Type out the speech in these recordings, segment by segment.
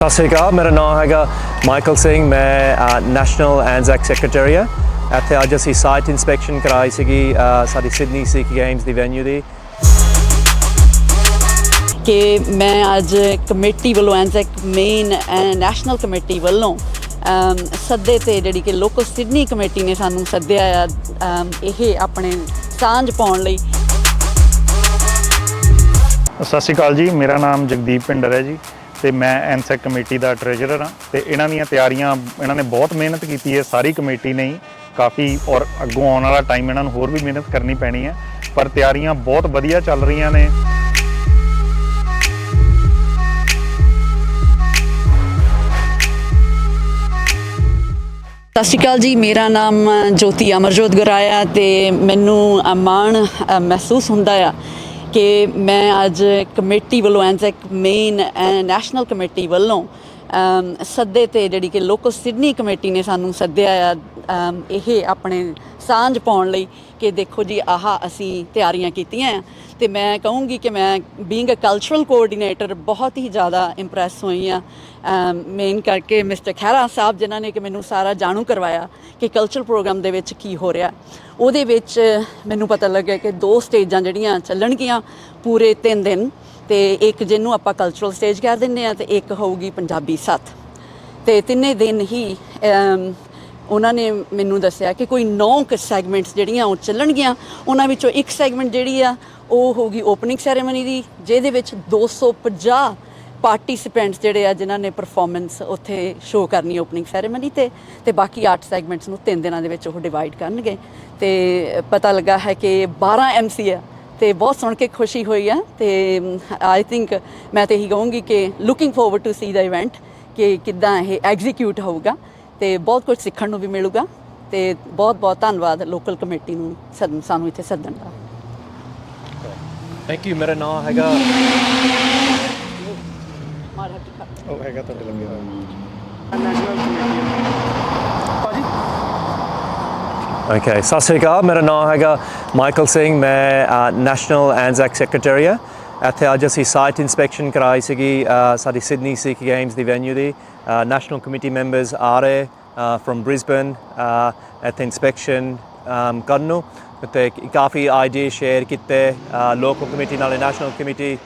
ਸਤਿ ਸ਼੍ਰੀ ਅਕਾਲ ਮੇਰਾ ਨਾਮ ਹੈਗਾ ਮਾਈਕਲ ਸਿੰਘ ਮੈਂ ਨੈਸ਼ਨਲ ਐਨਜ਼ੈਕ ਸੈਕਟਰੀ ਹਾਂ। ਇੱਥੇ ਅੱਜ ਅਸੀਂ ਸਾਈਟ ਇਨਸਪੈਕਸ਼ਨ ਕਰਾਈ ਸੀਗੀ ਸਾਡੀ ਸਿਡਨੀ ਸਿੱਖ ਗੇਮਸ ਦੀ ਵੈਨਿਊ ਦੀ। ਕਿ ਮੈਂ ਅੱਜ ਕਮੇਟੀ ਵੱਲੋਂ ਐਨਜ਼ੈਕ ਮੇਨ ਨੈਸ਼ਨਲ ਕਮੇਟੀ ਵੱਲੋਂ ਅਮ, ਸੱਦੇ ਤੇ ਜਿਹੜੀ ਕਿ ਲੋਕਲ ਸਿਡਨੀ ਕਮੇਟੀ ਨੇ ਸਾਨੂੰ ਸੱਦਿਆ ਆ ਇਹ ਆਪਣੇ ਸਾਂਝ ਪਾਉਣ ਲਈ। ਸਤਿ ਸ਼੍ਰੀ ਅਕਾਲ ਜੀ ਮੇਰਾ ਨਾਮ ਜਗਦੀਪ ਪਿੰਡਰ ਹੈ ਜੀ। ਤੇ ਮੈਂ ਐਨਸੈਕ ਕਮੇਟੀ ਦਾ ਟ੍ਰੈਜਰਰ ਹਾਂ ਤੇ ਇਹਨਾਂ ਦੀਆਂ ਤਿਆਰੀਆਂ, ਇਹਨਾਂ ਨੇ ਬਹੁਤ ਮਿਹਨਤ ਕੀਤੀ ਹੈ, ਸਾਰੀ ਕਮੇਟੀ ਨੇ ਕਾਫੀ ਔਰ ਅੱਗੋਂ ਆਉਣ ਵਾਲਾ ਟਾਈਮ ਇਹਨਾਂ ਨੂੰ ਹੋਰ ਵੀ ਮਿਹਨਤ ਕਰਨੀ ਪੈਣੀ ਹੈ, ਪਰ ਤਿਆਰੀਆਂ ਬਹੁਤ ਵਧੀਆ ਚੱਲ ਰਹੀਆਂ ਨੇ। ਸਤਿ ਸ਼੍ਰੀ ਅਕਾਲ ਜੀ, ਮੇਰਾ ਨਾਮ ਜੋਤੀ ਅਮਰਜੋਤ ਗਰਾਇਆ ਤੇ ਮੈਨੂੰ ਮਾਣ ਮਹਿਸੂਸ ਹੁੰਦਾ ਆ। ਕਿ ਮੈਂ ਅੱਜ ਕਮੇਟੀ ਵੱਲੋਂ ਐਨਜ਼ੈਕ ਮੇਨ ਨੈਸ਼ਨਲ ਕਮੇਟੀ ਵੱਲੋਂ ਸੱਦੇ ਤੇ ਜਿਹੜੀ ਕਿ ਲੋਕਲ ਸਿਡਨੀ ਕਮੇਟੀ ਨੇ ਸਾਨੂੰ ਸੱਦਿਆ ਆ ਇਹ ਆਪਣੇ ਸਾਂਝ ਪਾਉਣ ਲਈ ਕਿ ਦੇਖੋ ਜੀ, ਆਹ ਅਸੀਂ ਤਿਆਰੀਆਂ ਕੀਤੀਆਂ ਆ। ਤੇ ਮੈਂ ਕਹੂੰਗੀ ਕਿ ਮੈਂ ਬੀਇੰਗ ਅ ਕਲਚਰਲ ਕੋਆਰਡੀਨੇਟਰ ਬਹੁਤ ਹੀ ਜ਼ਿਆਦਾ ਇੰਪ੍ਰੈਸ ਹੋਈ ਆ। ਮੇਨ ਕਰਕੇ ਮਿਸਟਰ ਖਹਿਰਾ ਸਾਹਿਬ ਜਿਨ੍ਹਾਂ ਨੇ ਕਿ ਮੈਨੂੰ ਸਾਰਾ ਜਾਣੂ ਕਰਵਾਇਆ ਕਿ ਕਲਚਰਲ ਪ੍ਰੋਗਰਾਮ ਦੇ ਵਿੱਚ ਕੀ ਹੋ ਰਿਹਾ। ਉਹਦੇ ਵਿੱਚ ਮੈਨੂੰ ਪਤਾ ਲੱਗਿਆ ਕਿ ਦੋ ਸਟੇਜਾਂ ਜਿਹੜੀਆਂ ਚੱਲਣਗੀਆਂ ਪੂਰੇ 3 ਦਿਨ। ਤੇ ਇੱਕ ਜਿਹਨੂੰ ਆਪਾਂ ਕਲਚਰਲ ਸਟੇਜ ਕਹਿ ਦਿੰਦੇ ਆ ਤੇ ਇੱਕ ਹੋਊਗੀ ਪੰਜਾਬੀ ਸੱਥ। ਤੇ ਤਿੰਨੇ ਦਿਨ ਹੀ ਉਹਨਾਂ ਨੇ ਮੈਨੂੰ ਦੱਸਿਆ ਕਿ ਕੋਈ 9 ਕੁ ਸੈਗਮੈਂਟਸ ਜਿਹੜੀਆਂ ਉਹ ਚੱਲਣਗੀਆਂ, ਉਹਨਾਂ ਵਿੱਚੋਂ ਇੱਕ ਸੈਗਮੈਂਟ ਜਿਹੜੀ ਆ, ਉਹ ਹੋਊਗੀ ਓਪਨਿੰਗ ਸੈਰੇਮਨੀ ਦੀ, ਜਿਹਦੇ ਵਿੱਚ 250 ਪਾਰਟਿਸਿਪੈਂਟਸ ਜਿਹੜੇ ਆ, ਜਿਨ੍ਹਾਂ ਨੇ ਪਰਫਾਰਮੈਂਸ ਉੱਥੇ ਸ਼ੋਅ ਕਰਨੀ ਓਪਨਿੰਗ ਸੈਰੇਮਨੀ ਤੇ ਤੇ ਬਾਕੀ 8 ਸੈਗਮੈਂਟਸ ਨੂੰ ਤਿੰਨ ਦਿਨਾਂ ਦੇ ਵਿੱਚ ਉਹ ਡਿਵਾਈਡ ਕਰਨਗੇ। ਤੇ ਪਤਾ ਲੱਗਾ ਹੈ ਕਿ 12 ਐਮਸੀ ਆ। ਤੇ ਬਹੁਤ ਸੁਣ ਕੇ ਖੁਸ਼ੀ ਹੋਈ ਆ ਤੇ ਆਈ ਥਿੰਕ ਮੈਂ ਤੇ ਇਹੀ ਕਹੂੰਗੀ ਕਿ ਲੁਕਿੰਗ ਫੋਰਵਰਡ ਟੂ ਸੀ ਦਾ ਇਵੈਂਟ ਕਿ ਕਿੱਦਾਂ ਇਹ ਐਗਜ਼ੀਕਿਊਟ ਹੋਊਗਾ ਤੇ ਬਹੁਤ ਕੁਝ ਸਿੱਖਣ ਨੂੰ ਵੀ ਮਿਲੂਗਾ ਤੇ ਬਹੁਤ ਬਹੁਤ ਧੰਨਵਾਦ ਲੋਕਲ ਕਮੇਟੀ ਨੂੰ ਸੱਦ- ਸਾਨੂੰ ਇੱਥੇ ਸੱਦਣ ਦਾ। ਥੈਂਕ ਯੂ ਮੇਰਾ ਨਾਮ ਹੈਗਾ ਉਹ ਹੈਗਾ ਤੁਹਾਡੇ ਲੰਗੇ ਓਕੇ ਸਤਿ ਸ਼੍ਰੀ ਅਕਾਲ ਮੇਰਾ ਨਾਮ ਹੈਗਾ ਮਾਈਕਲ ਸਿੰਘ ਮੈਂ ਨੈਸ਼ਨਲ ਐਨਜ਼ੈਕ ਸੈਕਟਰੀ ਹਾਂ ਇੱਥੇ ਅੱਜ ਅਸੀਂ ਸਾਈਟ ਇਨਸਪੈਕਸ਼ਨ ਕਰਾਈ ਸੀਗੀ ਅ, ਸਾਡੀ ਸਿਡਨੀ ਸਿੱਖ ਗੇਮਸ ਦੀ ਵੈਨਿਊ ਦੀ ਨੈਸ਼ਨਲ ਕਮੇਟੀ ਮੈਂਬਰਸ ਆ ਰਹੇ ਫਰਮ ਬ੍ਰਿਸਬਨ ਇੱਥੇ ਇਨਸਪੈਕਸ਼ਨ ਕਰਨ ਨੂੰ ਤੇ ਕਾਫੀ ਆਈਡੀਆ ਸ਼ੇਅਰ ਕੀਤੇ ਲੋਕਲ ਕਮੇਟੀ ਨਾਲ national committee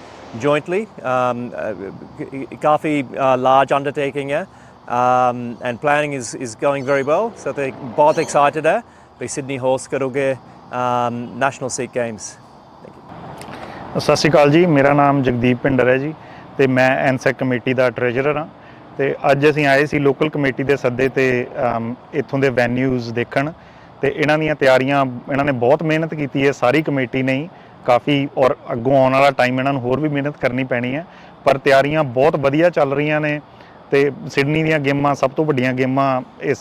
jointly um, uh, ਕਾਫੀ ਲਾਰਜ ਅੰਡਰਟੇਕਿੰਗ ਹੈ um, and planning is, is going very well so they ਬਹੁਤ excited ਹੈ ਵੀ ਸਿਡਨੀ ਹੋਸਟ ਕਰੋਗੇ um, national Sikh ਸਤਿ ਸ਼੍ਰੀ ਅਕਾਲ ਜੀ ਮੇਰਾ ਨਾਮ ਜਗਦੀਪ ਪਿੰਡਰ ਹੈ ਜੀ ਤੇ ਮੈਂ ਐਨਸੈਕ ਕਮੇਟੀ ਦਾ ਟ੍ਰੈਜਰਰ ਹਾਂ ਤੇ ਅੱਜ ਅਸੀਂ ਆਏ ਸੀ ਲੋਕਲ ਕਮੇਟੀ ਦੇ ਸੱਦੇ ਤੇ ਇੱਥੋਂ ਦੇ ਵੈਨਿਊਜ਼ ਦੇਖਣ ਤੇ ਇਹਨਾਂ ਦੀਆਂ ਤਿਆਰੀਆਂ ਇਹਨਾਂ ਨੇ ਬਹੁਤ ਮਿਹਨਤ ਕੀਤੀ ਹੈ ਸਾਰੀ ਕਮੇਟੀ ਨੇ ਹੀ ਕਾਫੀ ਔਰ ਅੱਗੋਂ ਆਉਣ ਵਾਲਾ ਟਾਈਮ ਇਹਨਾਂ ਨੂੰ ਹੋਰ ਵੀ ਮਿਹਨਤ ਕਰਨੀ ਪੈਣੀ ਹੈ ਪਰ ਤਿਆਰੀਆਂ ਬਹੁਤ ਵਧੀਆ ਚੱਲ ਰਹੀਆਂ ਨੇ ਤੇ ਸਿਡਨੀ ਦੀਆਂ ਗੇਮਾਂ ਸਭ ਤੋਂ ਵੱਡੀਆਂ ਗੇਮਾਂ ਇਸ,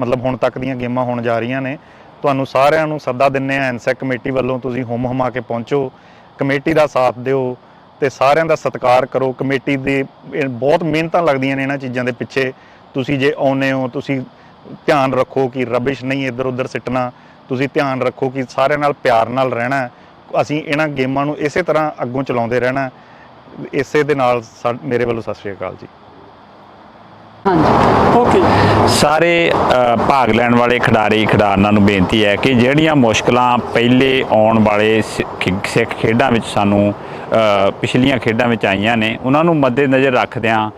ਮਤਲਬ ਹੁਣ ਤੱਕ ਦੀਆਂ ਗੇਮਾਂ ਹੋਣ ਜਾ ਰਹੀਆਂ ਨੇ। ਤੁਹਾਨੂੰ ਸਾਰਿਆਂ ਨੂੰ ਸੱਦਾ ਦਿੰਨੇ ਆ ਐਨਸੈਕ ਕਮੇਟੀ ਵੱਲੋਂ ਤੁਸੀਂ ਹੁਮ ਹੁਮਾ ਕੇ ਪਹੁੰਚੋ। ਕਮੇਟੀ ਦਾ ਸਾਥ ਦਿਓ ਤੇ ਸਾਰਿਆਂ ਦਾ ਸਤਿਕਾਰ ਕਰੋ। ਕਮੇਟੀ ਦੇ ਬਹੁਤ ਮਿਹਨਤਾਂ ਲੱਗਦੀਆਂ ਨੇ ਇਹਨਾਂ ਚੀਜ਼ਾਂ ਦੇ ਪਿੱਛੇ। ਤੁਸੀਂ ਜੇ ਆਉਨੇ ਹੋ, ਤੁਸੀਂ ਧਿਆਨ ਰੱਖੋ ਕਿ ਰਬਿਸ਼ ਨਹੀਂ ਇੱਧਰ ਉੱਧਰ ਸਿੱਟਣਾ। ਤੁਸੀਂ ਧਿਆਨ ਰੱਖੋ ਕਿ ਸਾਰਿਆਂ ਨਾਲ ਪਿਆਰ ਨਾਲ ਰਹਿਣਾ। ਅਸੀਂ ਇਹਨਾਂ ਗੇਮਾਂ ਨੂੰ ਇਸੇ ਤਰ੍ਹਾਂ ਅੱਗੋਂ ਚਲਾਉਂਦੇ ਰਹਿਣਾ। ਇਸੇ ਦੇ ਨਾਲ ਸਾ- ਮੇਰੇ ਵੱਲੋਂ ਸਤਿ ਸ਼੍ਰੀ ਅਕਾਲ ਜੀ। ਹਾਂਜੀ। ਸਾਰੇ ਭਾਗ ਲੈਣ ਵਾਲੇ ਖਿਡਾਰੀ ਖਿਡਾਰਨਾਂ ਨੂੰ ਬੇਨਤੀ ਹੈ ਕਿ ਜਿਹੜੀਆਂ ਮੁਸ਼ਕਲਾਂ ਪਹਿਲੇ ਆਉਣ ਵਾਲੇ ਸਿ- ਖੇ- ਸਿੱਖ ਖੇਡਾਂ ਵਿੱਚ ਸਾਨੂੰ ਪਿਛਲੀਆਂ ਖੇਡਾਂ ਵਿੱਚ ਆਈਆਂ ਨੇ ਉਹਨਾਂ ਨੂੰ ਮੱਦੇਨਜ਼ਰ ਰੱਖਦਿਆਂ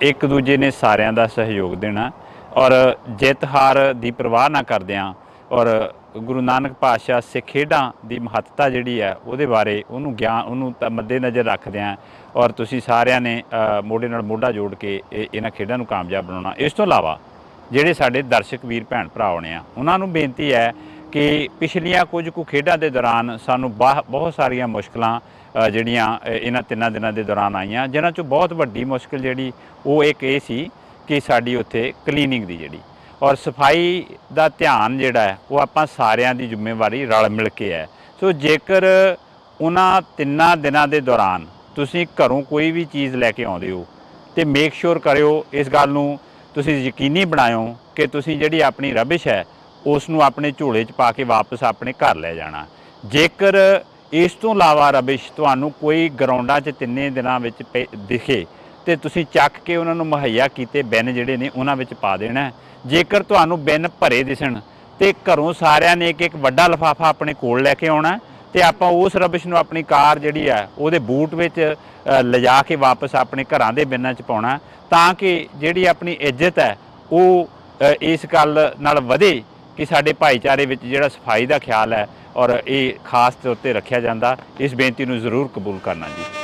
ਇੱਕ ਦੂਜੇ ਨੇ ਸਾਰਿਆਂ ਦਾ ਸਹਿਯੋਗ ਦੇਣਾ ਔਰ ਜਿੱਤ ਹਾਰ ਦੀ ਪਰਵਾਹ ਨਾ ਕਰਦਿਆਂ ਔਰ ਗੁਰੂ ਨਾਨਕ ਪਾਤਸ਼ਾਹ ਸਿੱਖ ਖੇਡਾਂ ਦੀ ਮਹੱਤਤਾ ਜਿਹੜੀ ਹੈ, ਉਹਦੇ ਬਾਰੇ ਉਹਨੂੰ ਗਿਆਨ, ਉਹਨੂੰ ਤਾਂ ਮੱਦੇਨਜ਼ਰ ਰੱਖਦਿਆਂ ਔਰ ਤੁਸੀਂ ਸਾਰਿਆਂ ਨੇ ਮੋਢੇ ਨਾਲ ਮੋਢਾ ਜੋੜ ਕੇ ਇਹ- ਇਹਨਾਂ ਖੇਡਾਂ ਨੂੰ ਕਾਮਯਾਬ ਬਣਾਉਣਾ। ਇਸ ਤੋਂ ਇਲਾਵਾ ਜਿਹੜੇ ਸਾਡੇ ਦਰਸ਼ਕ ਵੀਰ ਭੈਣ ਭਰਾ ਆਉਣੇ ਆ, ਉਹਨਾਂ ਨੂੰ ਬੇਨਤੀ ਹੈ ਕਿ ਪਿਛਲੀਆਂ ਕੁਝ ਕੁ ਖੇਡਾਂ ਦੇ ਦੌਰਾਨ ਸਾਨੂੰ ਬਾਹ- ਬਹੁਤ ਸਾਰੀਆਂ ਮੁਸ਼ਕਲਾਂ ਜਿਹੜੀਆਂ ਇਹਨਾਂ ਤਿੰਨਾਂ ਦਿਨਾਂ ਦੇ ਦੌਰਾਨ ਆਈਆਂ, ਜਿਨ੍ਹਾਂ ਚੋਂ ਬਹੁਤ ਵੱਡੀ ਮੁਸ਼ਕਲ ਜਿਹੜੀ, ਉਹ ਇੱਕ ਇਹ ਸੀ ਕਿ ਸਾਡੀ ਉੱਥੇ ਕਲੀਨਿੰਗ ਦੀ ਜਿਹੜੀ ਔਰ ਸਫ਼ਾਈ ਦਾ ਧਿਆਨ ਜਿਹੜਾ ਹੈ, ਉਹ ਆਪਾਂ ਸਾਰਿਆਂ ਦੀ ਜ਼ਿੰਮੇਵਾਰੀ ਰਲ ਮਿਲ ਕੇ ਹੈ। ਸੋ ਜੇਕਰ ਉਹਨਾਂ ਤਿੰਨਾਂ ਦਿਨਾਂ ਦੇ ਦੌਰਾਨ ਤੁਸੀਂ ਘਰੋਂ ਕੋਈ ਵੀ ਚੀਜ਼ ਲੈ ਕੇ ਆਉਂਦੇ ਹੋ, ਤੇ ਮੇਕ ਸ਼ੋਰ ਕਰਿਓ ਇਸ ਗੱਲ ਨੂੰ, ਤੁਸੀਂ ਯਕੀਨੀ ਬਣਾਇਓ ਕਿ ਤੁਸੀਂ ਜਿਹੜੀ ਆਪਣੀ ਰਬਿਸ਼ ਹੈ, ਉਸ ਨੂੰ ਆਪਣੇ ਝੋਲੇ 'ਚ ਪਾ ਕੇ ਵਾਪਸ ਆਪਣੇ ਘਰ ਲੈ ਜਾਣਾ। ਜੇਕਰ ਇਸ ਤੋਂ ਇਲਾਵਾ ਰਬਿਸ਼ ਤੁਹਾਨੂੰ ਕੋਈ ਗਰਾਊਂਡਾਂ 'ਚ ਤਿੰਨੇ ਦਿਨਾਂ ਵਿੱਚ ਪਏ- ਦਿਖੇ ਤੇ ਤੁਸੀਂ ਚੱਕ ਕੇ ਉਹਨਾਂ ਨੂੰ ਮੁਹੱਈਆ ਕੀਤੇ ਬਿਨ ਜਿਹੜੇ ਨੇ ਉਹਨਾਂ ਵਿੱਚ ਪਾ ਦੇਣਾ ਜੇਕਰ ਤੁਹਾਨੂੰ ਬਿਨ ਭਰੇ ਦਿਸਣ ਤੇ ਘਰੋਂ ਸਾਰਿਆਂ ਨੇ ਇੱਕ ਇੱਕ ਵੱਡਾ ਲਫਾਫਾ ਆਪਣੇ ਕੋਲ ਲੈ ਕੇ ਆਉਣਾ ਹੈ ਤੇ ਆਪਾਂ ਉਸ ਰਬਿਸ਼ ਨੂੰ ਆਪਣੀ ਕਾਰ ਜਿਹੜੀ ਹੈ, ਉਹਦੇ ਬੂਟ ਵਿੱਚ ਲਿਜਾ ਕੇ ਵਾਪਸ ਆਪਣੇ ਘਰਾਂ ਦੇ ਬਿਨਾਂ ਚ ਪਾਉਣਾ ਤਾਂ ਕਿ ਜਿਹੜੀ ਆਪਣੀ ਇੱਜ਼ਤ ਹੈ, ਉਹ ਇਸ ਗੱਲ ਨਾਲ ਵਧੇ ਕਿ ਸਾਡੇ ਭਾਈਚਾਰੇ ਵਿੱਚ ਜਿਹੜਾ ਸਫ਼ਾਈ ਦਾ ਖਿਆਲ ਹੈ ਔਰ ਇਹ ਖਾਸ ਤੌਰ ਤੇ ਰੱਖਿਆ ਜਾਂਦਾ। ਇਸ ਬੇਨਤੀ ਨੂੰ ਜ਼ਰੂਰ ਕਬੂਲ ਕਰਨਾ ਜੀ।